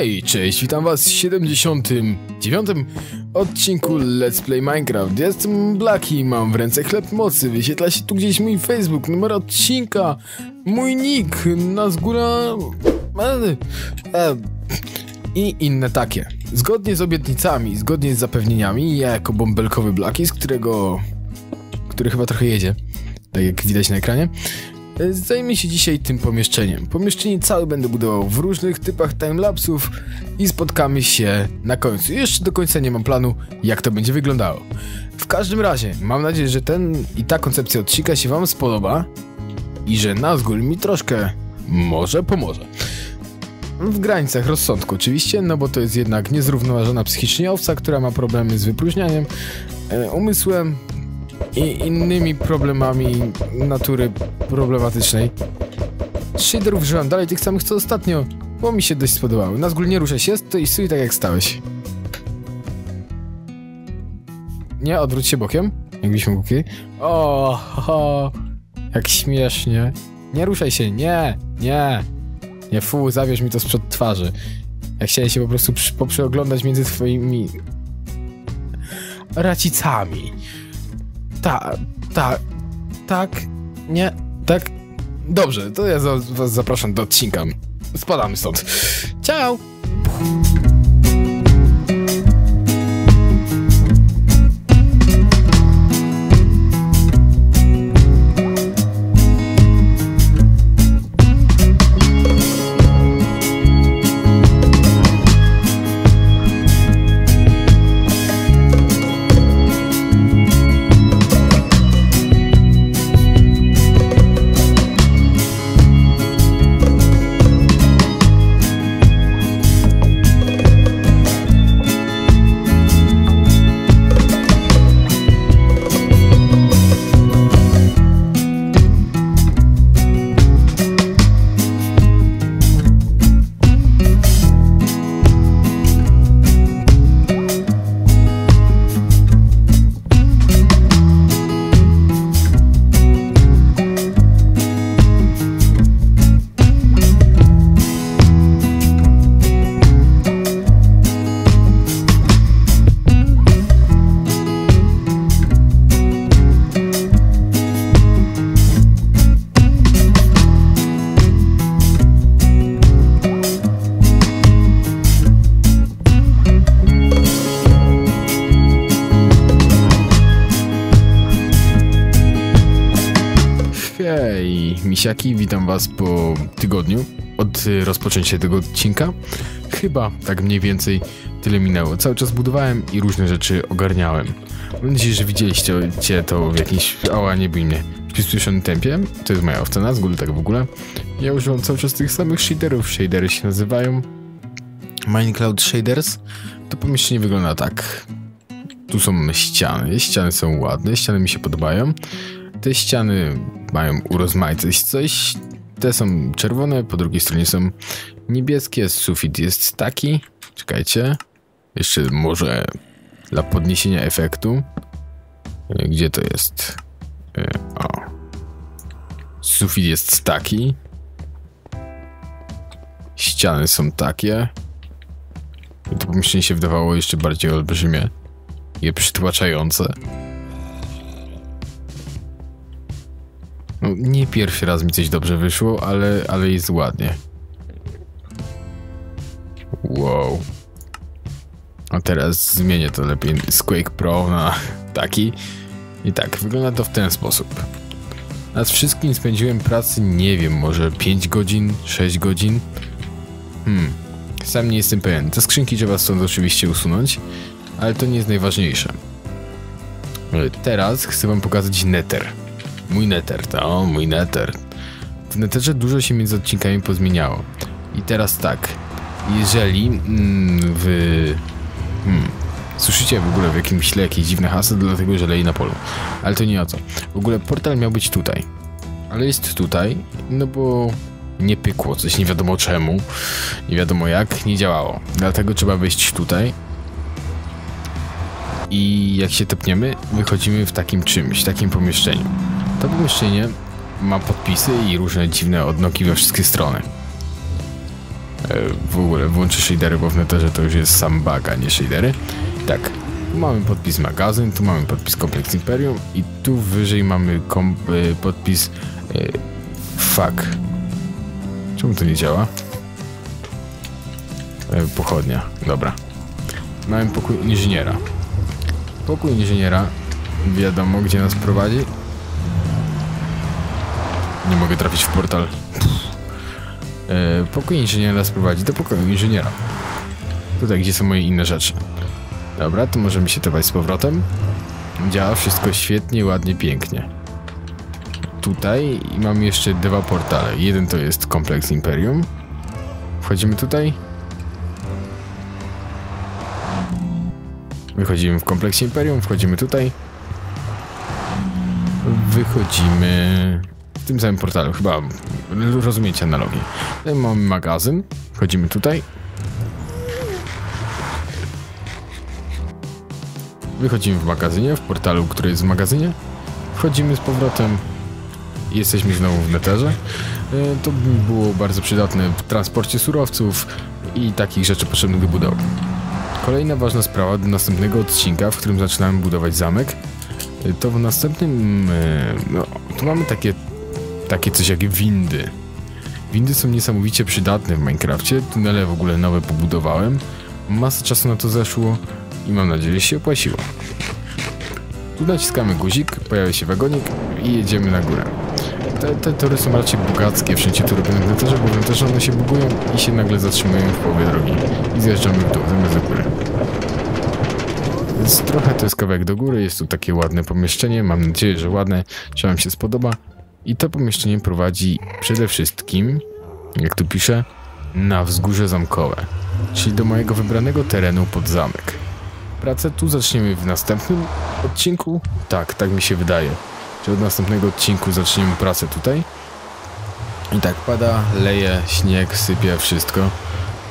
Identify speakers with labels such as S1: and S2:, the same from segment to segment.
S1: Hej, cześć, witam was w 79. odcinku Let's Play Minecraft. Jestem Blaki, mam w ręce chleb mocy, wyświetla się tu gdzieś mój Facebook, numer odcinka, mój nick, Nazgóra... E, e, i inne takie. Zgodnie z obietnicami, zgodnie z zapewnieniami, ja jako bąbelkowy Blaki, z którego... który chyba trochę jedzie, tak jak widać na ekranie, Zajmę się dzisiaj tym pomieszczeniem. Pomieszczenie całe będę budował w różnych typach timelapsów i spotkamy się na końcu. Jeszcze do końca nie mam planu, jak to będzie wyglądało. W każdym razie, mam nadzieję, że ten i ta koncepcja odcinka się wam spodoba i że Nazgul mi troszkę może pomoże. W granicach rozsądku oczywiście, no bo to jest jednak niezrównoważona psychicznie owca, która ma problemy z wypróżnianiem, e, umysłem, i innymi problemami natury problematycznej. Shaderów używam dalej tych samych co ostatnio, bo mi się dość spodobały. Nazgul nie ruszaj się, to i stój tak jak stałeś. Nie, odwróć się bokiem, jakbyśmy mogli. O, ho, jak śmiesznie. Nie ruszaj się, nie, nie. Nie, fu, zabierz mi to sprzed twarzy. Ja chciałem się po prostu poprzeoglądać między twoimi... racicami. Tak, tak, tak, nie, tak. Dobrze, to ja was zapraszam do odcinka. Spadamy stąd. Ciao! Misiaki, witam was po tygodniu od rozpoczęcia tego odcinka. Chyba tak mniej więcej tyle minęło. Cały czas budowałem i różne rzeczy ogarniałem. Mam nadzieję, że widzieliście to w jakimś, ała nie bój mnie, w przyspieszonym tempie. To jest moja owca Nazgul, tak w ogóle. Ja używam cały czas tych samych shaderów. Shadery się nazywają Minecloud Shaders. To pomieszczenie wygląda tak. Tu są ściany. Ściany są ładne, ściany mi się podobają. Te ściany mają urozmaicać coś. Te są czerwone, po drugiej stronie są niebieskie, sufit jest taki. Czekajcie. Jeszcze może dla podniesienia efektu. E, gdzie to jest? E, o. Sufit jest taki. Ściany są takie. I to pomieszczenie się wydawało jeszcze bardziej olbrzymie i przytłaczające. No, nie pierwszy raz mi coś dobrze wyszło, ale, ale jest ładnie. Wow. A teraz zmienię to lepiej z Quake Pro na taki. I tak, wygląda to w ten sposób. Nad wszystkim spędziłem pracy, nie wiem, może 5 godzin, 6 godzin. Hmm, sam nie jestem pewien. Te skrzynki trzeba stąd oczywiście usunąć, ale to nie jest najważniejsze. Teraz chcę wam pokazać Nether. Mój neter, to mój neter. W neterze dużo się między odcinkami pozmieniało. I teraz tak, jeżeli mm, w... Hmm, słyszycie w ogóle w jakimś tle jakieś dziwne hasło, dlatego że leje na polu. Ale to nie o co. W ogóle portal miał być tutaj. Ale jest tutaj, no bo nie pykło, coś nie wiadomo czemu, nie wiadomo jak, nie działało. Dlatego trzeba wejść tutaj. I jak się tepniemy, wychodzimy w takim czymś, takim pomieszczeniu. To pomieszczenie ma podpisy i różne dziwne odnogi we wszystkie strony. w ogóle włączę shadery, bo w Netherze to już jest sam bug, a nie shadery. Tak, tu mamy podpis magazyn, tu mamy podpis Complex Imperium i tu wyżej mamy e, podpis e, fuck. Czemu to nie działa? E, pochodnia, dobra. Mamy pokój inżyniera. Pokój inżyniera, wiadomo gdzie nas prowadzi. Nie mogę trafić w portal. E, pokój inżyniera nas prowadzi do pokoju inżyniera. Tutaj, gdzie są moje inne rzeczy. Dobra, to możemy się tewać z powrotem. Działa wszystko świetnie, ładnie, pięknie. Tutaj mam jeszcze dwa portale. Jeden to jest kompleks Imperium. Wchodzimy tutaj. Wychodzimy w kompleksie Imperium, wchodzimy tutaj. Wychodzimy w tym samym portalu, chyba rozumiecie analogię. Tutaj mamy magazyn, wchodzimy tutaj. Wychodzimy w magazynie, w portalu, który jest w magazynie. Wchodzimy z powrotem. Jesteśmy znowu w neterze. E, to było bardzo przydatne w transporcie surowców i takich rzeczy potrzebnych do budowy. Kolejna ważna sprawa do następnego odcinka, w którym zaczynamy budować zamek, e, to w następnym... E, no, tu mamy takie, takie coś jak windy. Windy są niesamowicie przydatne w Minecrafcie, tunele w ogóle nowe pobudowałem. Masa czasu na to zeszło i mam nadzieję, że się opłaciło. Tu naciskamy guzik, pojawia się wagonik i jedziemy na górę. Te, te tory są raczej bogackie, wszędzie tu robione w neterze, bo też one się bugują i się nagle zatrzymują w połowie drogi. I zjeżdżamy w dół, zamiast do góry. Więc trochę to jest kawałek do góry, jest tu takie ładne pomieszczenie, mam nadzieję, że ładne, że wam się spodoba. I to pomieszczenie prowadzi przede wszystkim, jak tu piszę, na wzgórze zamkowe, czyli do mojego wybranego terenu pod zamek. Pracę tu zaczniemy w następnym odcinku. Tak, tak mi się wydaje. Czy od następnego odcinku zaczniemy pracę tutaj. I tak pada, leje, śnieg, sypie, wszystko.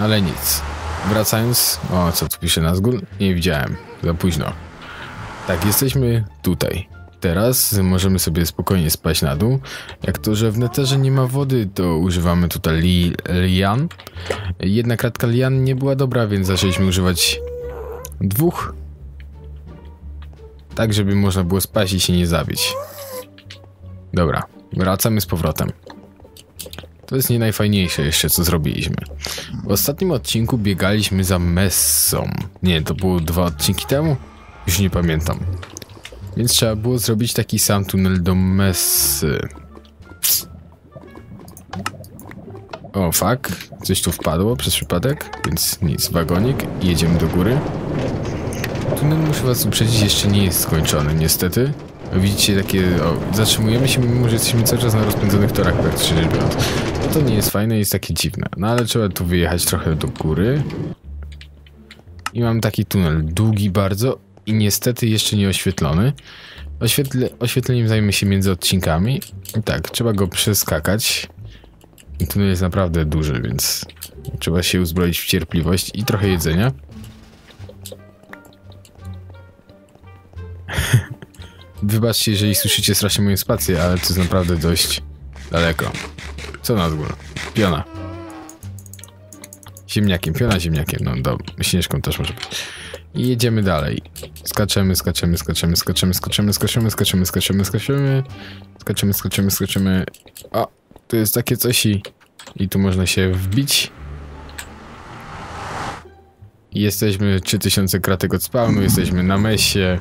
S1: Ale nic. Wracając... O, co tu pisze na zgół? Nie widziałem. Za późno. Tak, jesteśmy tutaj. Teraz możemy sobie spokojnie spać na dół. Jak to, że w neterze nie ma wody, to używamy tutaj li lian. Jedna kratka lian nie była dobra, więc zaczęliśmy używać dwóch. Tak, żeby można było spać i się nie zabić. Dobra, wracamy z powrotem. To jest nie najfajniejsze jeszcze, co zrobiliśmy. W ostatnim odcinku biegaliśmy za Messą. Nie, to było dwa odcinki temu? Już nie pamiętam. Więc trzeba było zrobić taki sam tunel do Messy. O, fuck. Coś tu wpadło przez przypadek, więc nic. Wagonik jedziemy do góry. Tunel, muszę was uprzedzić, jeszcze nie jest skończony, niestety. Widzicie takie, o, zatrzymujemy się, mimo że jesteśmy cały czas na rozpędzonych torach praktycznie rzecz biorąc. No to nie jest fajne, jest takie dziwne. No ale trzeba tu wyjechać trochę do góry. I mam taki tunel, długi bardzo i niestety jeszcze nie oświetlony. Oświetle, oświetleniem zajmę się między odcinkami. I tak, trzeba go przeskakać. I tunel jest naprawdę duży, więc trzeba się uzbroić w cierpliwość i trochę jedzenia. Wybaczcie, jeżeli słyszycie strasznie moje spacje, ale to jest naprawdę dość daleko. Co na górę? Piona. Ziemniakiem, piona ziemniakiem, no do śnieżką też może być. I jedziemy dalej. Skaczemy, skaczemy, skaczemy, skaczemy, skaczemy, skaczemy, skaczemy, skaczemy, skaczemy, skaczemy, skaczemy, skaczemy. O, tu jest takie coś i, i tu można się wbić. Jesteśmy 3000 kratek od spawnu, jesteśmy na mesie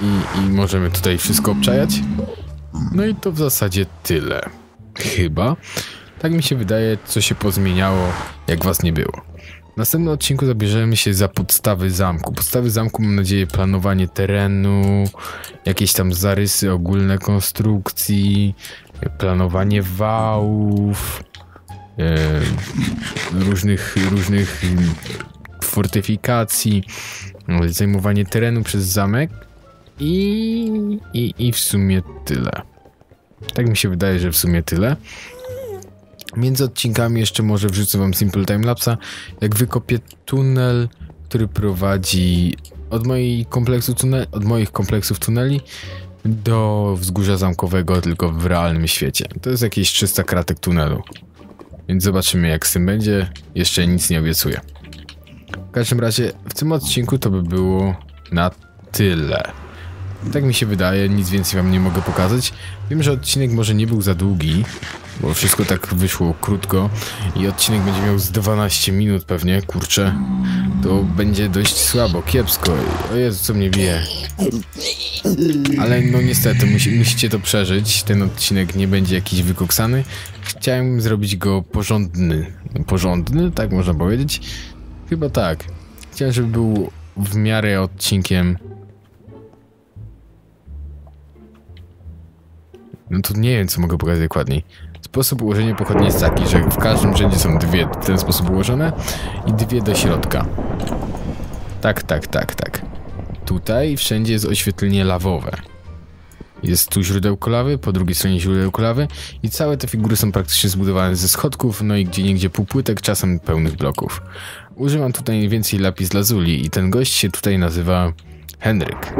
S1: i, i możemy tutaj wszystko obczajać. No i to w zasadzie tyle. Chyba. Tak mi się wydaje, co się pozmieniało, jak was nie było. W następnym odcinku zabierzemy się za podstawy zamku. Podstawy zamku mam nadzieję planowanie terenu, jakieś tam zarysy ogólne konstrukcji, planowanie wałów, e, różnych, różnych fortyfikacji, zajmowanie terenu przez zamek i, i, I w sumie tyle. Tak mi się wydaje, że w sumie tyle. Między odcinkami jeszcze może wrzucę wam Simple Timelapsa, jak wykopię tunel, który prowadzi od, mojej kompleksu tunel, od moich kompleksów tuneli do wzgórza zamkowego, tylko w realnym świecie. To jest jakieś 300 kratek tunelu. Więc zobaczymy jak z tym będzie. Jeszcze nic nie obiecuję. W każdym razie w tym odcinku to by było na tyle. Tak mi się wydaje, nic więcej wam nie mogę pokazać. Wiem, że odcinek może nie był za długi, bo wszystko tak wyszło krótko i odcinek będzie miał z 12 minut pewnie, kurczę. To będzie dość słabo, kiepsko. O Jezu, co mnie bije. Ale no niestety, musi, musicie to przeżyć. Ten odcinek nie będzie jakiś wykoksany. Chciałem zrobić go porządny. Porządny, tak można powiedzieć? Chyba tak. Chciałem, żeby był w miarę odcinkiem No to nie wiem, co mogę pokazać dokładniej. Sposób ułożenia pochodni jest taki, że w każdym rzędzie są dwie w ten sposób ułożone i dwie do środka. Tak, tak, tak, tak. Tutaj wszędzie jest oświetlenie lawowe. Jest tu źródełko lawy, po drugiej stronie źródełko lawy i całe te figury są praktycznie zbudowane ze schodków, no i gdzie niegdzie półpłytek, czasem pełnych bloków. Używam tutaj najwięcej lapis lazuli i ten gość się tutaj nazywa Henryk.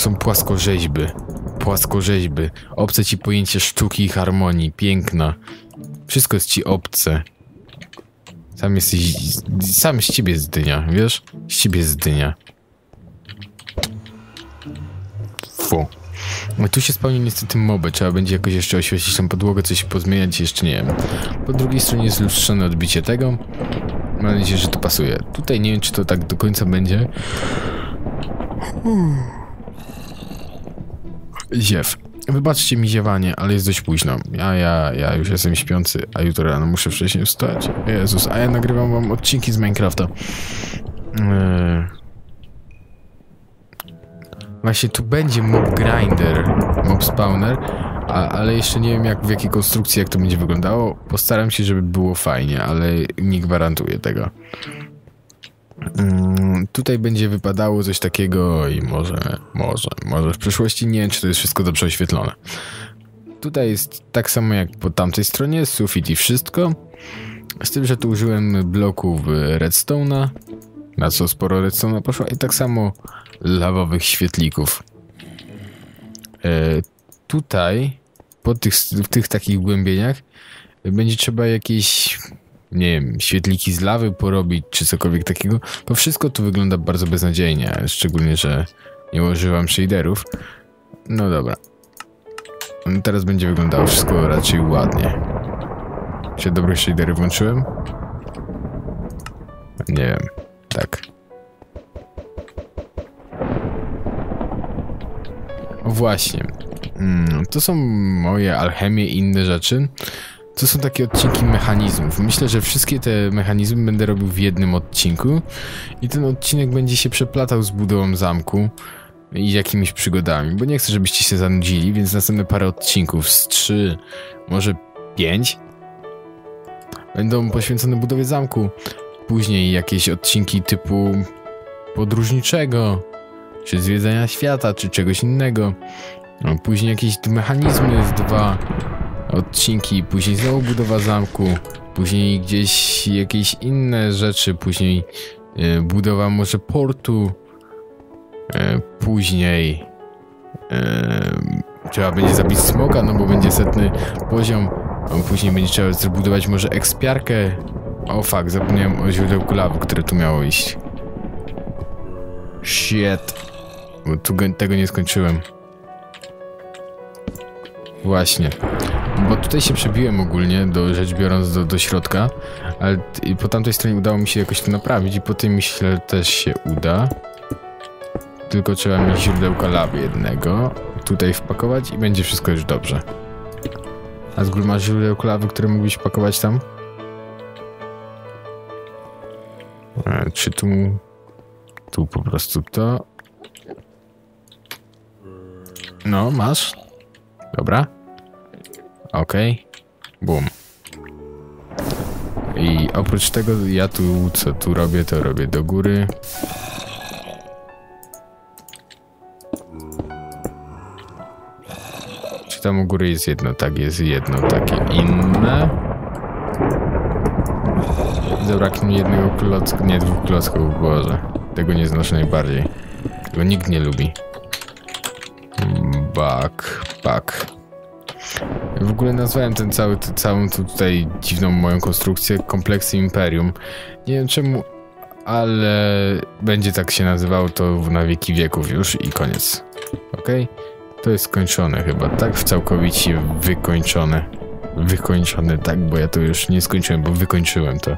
S1: Są płaskorzeźby. Płaskorzeźby. Obce ci pojęcie sztuki i harmonii. Piękna. Wszystko jest ci obce. Sam jesteś... Sam z ciebie jest wiesz? Z ciebie jest dynia. Fu. No tu się spełni niestety moby, trzeba będzie jakoś jeszcze oświecić tą podłogę, coś pozmieniać, jeszcze nie wiem. Po drugiej stronie jest lustrzane odbicie tego. Mam nadzieję, że to pasuje. Tutaj nie wiem, czy to tak do końca będzie. Ziew. Wybaczcie mi ziewanie, ale jest dość późno. Ja, ja, ja już jestem śpiący, a jutro rano muszę wcześniej wstać. Jezus, a ja nagrywam wam odcinki z Minecrafta. Eee... Właśnie tu będzie mob grinder, mob spawner, a, ale jeszcze nie wiem jak, w jakiej konstrukcji, jak to będzie wyglądało. Postaram się, żeby było fajnie, ale nie gwarantuję tego. Mm, tutaj będzie wypadało coś takiego i może, może, może w przyszłości nie czy to jest wszystko dobrze oświetlone. Tutaj jest tak samo jak po tamtej stronie, sufit i wszystko. Z tym, że tu użyłem bloków redstone'a, na co sporo redstone'a poszło i tak samo lawowych świetlików. E, tutaj, po tych, w tych takich głębieniach, będzie trzeba jakieś nie wiem, świetliki z lawy porobić, czy cokolwiek takiego, to wszystko tu wygląda bardzo beznadziejnie, szczególnie, że nie używam shaderów. No dobra. No teraz będzie wyglądało wszystko raczej ładnie. Czy dobre shadery włączyłem? Nie wiem. Tak. O właśnie. Mm, to są moje alchemie i inne rzeczy. To są takie odcinki mechanizmów. Myślę, że wszystkie te mechanizmy będę robił w jednym odcinku i ten odcinek będzie się przeplatał z budową zamku i jakimiś przygodami, bo nie chcę, żebyście się zanudzili, więc następne parę odcinków z trzy, może pięć będą poświęcone budowie zamku. Później jakieś odcinki typu podróżniczego, czy zwiedzania świata, czy czegoś innego. No, później jakieś mechanizmy z dwa odcinki, później znowu budowa zamku, później gdzieś jakieś inne rzeczy, później y, budowa może portu, y, później y, trzeba będzie zabić smoka, no bo będzie setny poziom, później będzie trzeba zbudować może ekspiarkę. O fuck, zapomniałem o źródełku lawy, które tu miało iść. Shit. Bo tu tego nie skończyłem. Właśnie. Bo tutaj się przebiłem ogólnie, do, rzecz biorąc, do, do środka, ale po tamtej stronie udało mi się jakoś to naprawić i po tym myślę też się uda. Tylko trzeba mieć źródełka lawy jednego, tutaj wpakować i będzie wszystko już dobrze. A z góry masz źródełko lawy, które mógłbyś wpakować tam? E, czy tu... Tu po prostu to... No, masz. Dobra. Okej. Okay. Boom. I oprócz tego ja tu, co tu robię, to robię do góry. Czy tam u góry jest jedno? Tak, jest jedno takie inne. Zabraknie mi jednego klocka, nie dwóch klocków, Boże. Tego nie znoszę najbardziej. Tego nikt nie lubi. Back, back. W ogóle nazwałem ten cały, całą tu tutaj dziwną moją konstrukcję kompleksem Imperium. Nie wiem czemu, ale będzie tak się nazywało to na wieki wieków już i koniec. Okej? To jest skończone chyba, tak? W całkowicie wykończone. Wykończone, tak, bo ja to już nie skończyłem, bo wykończyłem to.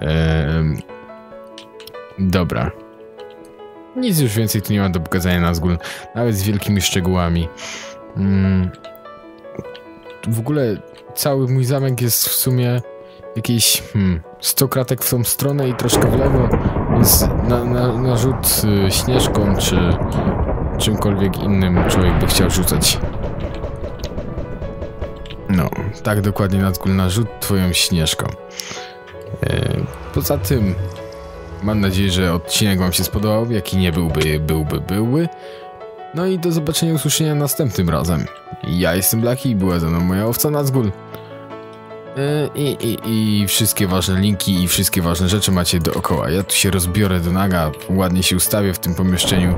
S1: Ehm, dobra. Nic już więcej tu nie ma do pokazania na zgół, nawet z wielkimi szczegółami. Mm. W ogóle cały mój zamek jest w sumie jakieś hmm, 100 kratek w tą stronę i troszkę w lewo, więc na, na, na rzut y, śnieżką czy czymkolwiek innym człowiek by chciał rzucać. No, tak dokładnie Nazgul na rzut twoją śnieżką. E, poza tym mam nadzieję, że odcinek wam się spodobał, jaki nie byłby, byłby, byłby. No i do zobaczenia, usłyszenia następnym razem. Ja jestem Blaki i była ze mną moja owca Nazgul. E, I, i, I wszystkie ważne linki i wszystkie ważne rzeczy macie dookoła. Ja tu się rozbiorę do naga, ładnie się ustawię w tym pomieszczeniu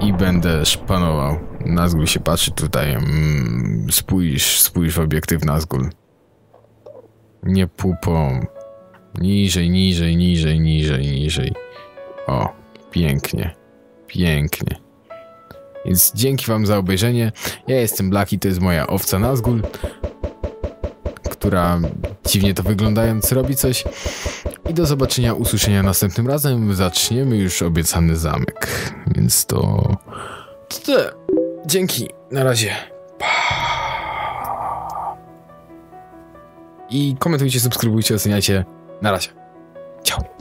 S1: i będę szpanował. Nazgul się patrzy tutaj. Mm, spójrz, spójrz w obiektyw Nazgul. Nie pupą. Niżej, niżej, niżej, niżej, niżej. O, pięknie. Pięknie. Więc dzięki wam za obejrzenie. Ja jestem Blaki, to jest moja owca Nazgul, która dziwnie to wyglądając robi coś. I do zobaczenia, usłyszenia następnym razem. Zaczniemy już obiecany zamek. Więc to... to. Dzięki. Na razie. I komentujcie, subskrybujcie, oceniajcie. Na razie. Ciao.